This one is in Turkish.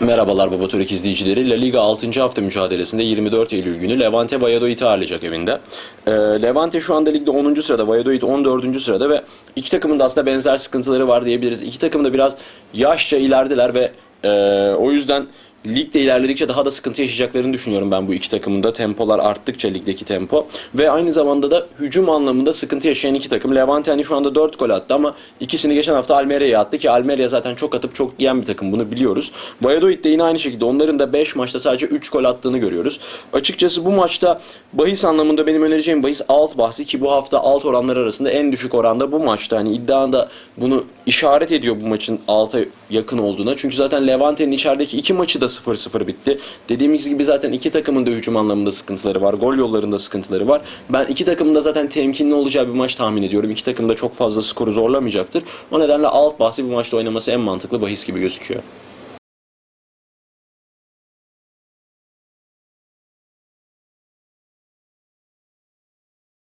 Merhabalar Baba Türk izleyicileri. La Liga 6. hafta mücadelesinde 24 Eylül günü Levante Valladolid'i ağırlayacak evinde. Ee, Levante şu anda ligde 10. sırada, Valladolid 14. sırada ve iki takımın da aslında benzer sıkıntıları var diyebiliriz. İki takım da biraz yaşça ilerideler ve e, o yüzden ligde ilerledikçe daha da sıkıntı yaşayacaklarını düşünüyorum ben bu iki takımın da. Tempolar arttıkça ligdeki tempo. Ve aynı zamanda da hücum anlamında sıkıntı yaşayan iki takım. Levante hani şu anda 4 gol attı ama ikisini geçen hafta Almeria'ya attı ki Almeria zaten çok atıp çok yiyen bir takım bunu biliyoruz. Valladolid de yine aynı şekilde onların da 5 maçta sadece 3 gol attığını görüyoruz. Açıkçası bu maçta bahis anlamında benim önereceğim bahis alt bahsi ki bu hafta alt oranlar arasında en düşük oranda bu maçta. Hani iddiada bunu işaret ediyor bu maçın alta yakın olduğuna. Çünkü zaten Levante'nin içerideki iki maçı da 0-0 bitti. Dediğimiz gibi zaten iki takımın da hücum anlamında sıkıntıları var. Gol yollarında sıkıntıları var. Ben iki takımın da zaten temkinli olacağı bir maç tahmin ediyorum. İki takım da çok fazla skoru zorlamayacaktır. O nedenle alt bahsi bu maçta oynaması en mantıklı bahis gibi gözüküyor.